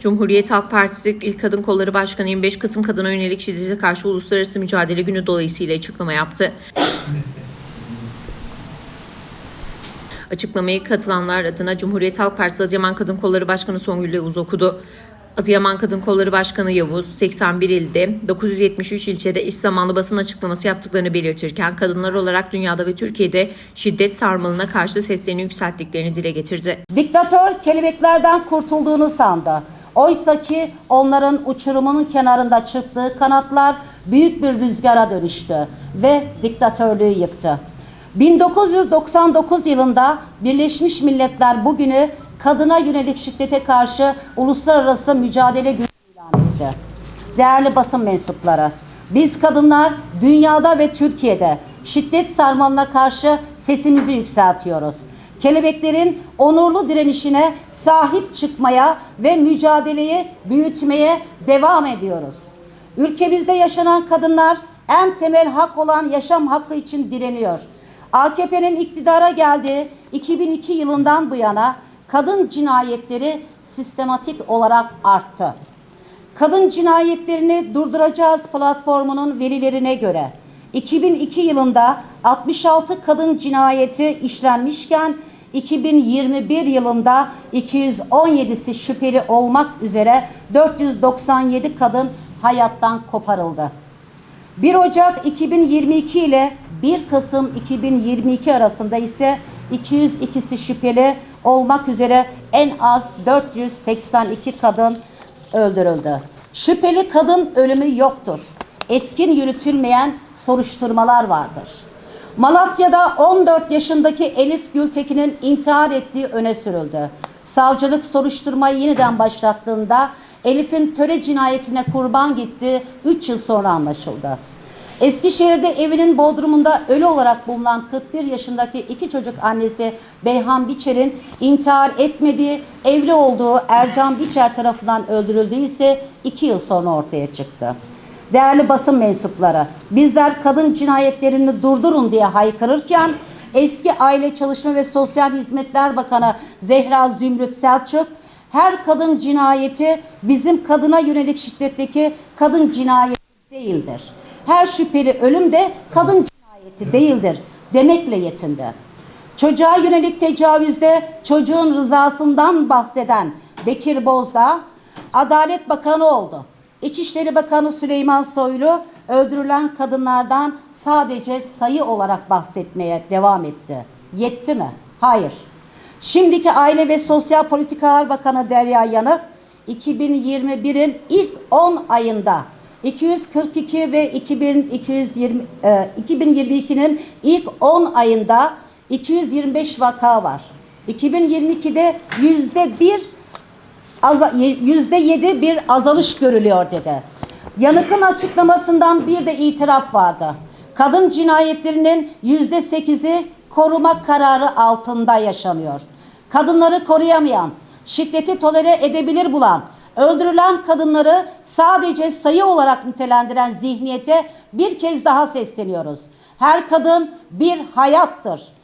Cumhuriyet Halk Partisi İl Kadın Kolları Başkanı 25 Kasım Kadına Yönelik Şiddete Karşı Uluslararası Mücadele Günü dolayısıyla açıklama yaptı. Açıklamayı katılanlar adına Cumhuriyet Halk Partisi Adıyaman Kadın Kolları Başkanı Songül Yavuz okudu. Adıyaman Kadın Kolları Başkanı Yavuz, 81 ilde 973 ilçede eş zamanlı basın açıklaması yaptıklarını belirtirken kadınlar olarak dünyada ve Türkiye'de şiddet sarmalına karşı seslerini yükselttiklerini dile getirdi. Diktatör kelebeklerden kurtulduğunu sandı. Oysa ki onların uçurumunun kenarında çırptığı kanatlar büyük bir rüzgara dönüştü ve diktatörlüğü yıktı. 1999 yılında Birleşmiş Milletler bugünü kadına yönelik şiddete karşı uluslararası mücadele günü ilan etti. Değerli basın mensupları, biz kadınlar dünyada ve Türkiye'de şiddet sarmalına karşı sesimizi yükseltiyoruz. Kelebeklerin onurlu direnişine sahip çıkmaya ve mücadeleyi büyütmeye devam ediyoruz. Ülkemizde yaşanan kadınlar en temel hak olan yaşam hakkı için direniyor. AKP'nin iktidara geldiği 2002 yılından bu yana kadın cinayetleri sistematik olarak arttı. Kadın cinayetlerini durduracağız platformunun verilerine göre 2002 yılında 66 kadın cinayeti işlenmişken 2021 yılında 217'si şüpheli olmak üzere 497 kadın hayattan koparıldı. 1 Ocak 2022 ile 1 Kasım 2022 arasında ise 202'si şüpheli olmak üzere en az 482 kadın öldürüldü. Şüpheli kadın ölümü yoktur. Etkin yürütülmeyen soruşturmalar vardır. Malatya'da 14 yaşındaki Elif Gültekin'in intihar ettiği öne sürüldü. Savcılık soruşturmayı yeniden başlattığında Elif'in töre cinayetine kurban gittiği 3 yıl sonra anlaşıldı. Eskişehir'de evinin bodrumunda ölü olarak bulunan 41 yaşındaki iki çocuk annesi Beyhan Biçer'in intihar etmediği, evli olduğu Ercan Biçer tarafından öldürüldüğü ise 2 yıl sonra ortaya çıktı. Değerli basın mensupları, bizler kadın cinayetlerini durdurun diye haykırırken eski Aile Çalışma ve Sosyal Hizmetler Bakanı Zehra Zümrüt Selçuk her kadın cinayeti bizim kadına yönelik şiddetteki kadın cinayeti değildir. Her şüpheli ölüm de kadın cinayeti değildir demekle yetindi. Çocuğa yönelik tecavüzde çocuğun rızasından bahseden Bekir Bozdağ Adalet Bakanı oldu. İçişleri Bakanı Süleyman Soylu öldürülen kadınlardan sadece sayı olarak bahsetmeye devam etti. Yetti mi? Hayır. Şimdiki Aile ve Sosyal Politikalar Bakanı Derya Yanık 2021'in ilk 10 ayında 242 ve 2220 e, 2022'nin ilk 10 ayında 225 vaka var. 2022'de yüzde bir yüzde yedi bir azalış görülüyor dedi. Yanık'ın açıklamasından bir de itiraf vardı. Kadın cinayetlerinin yüzde sekizi koruma kararı altında yaşanıyor. Kadınları koruyamayan, şiddeti tolere edebilir bulan, öldürülen kadınları sadece sayı olarak nitelendiren zihniyete bir kez daha sesleniyoruz. Her kadın bir hayattır.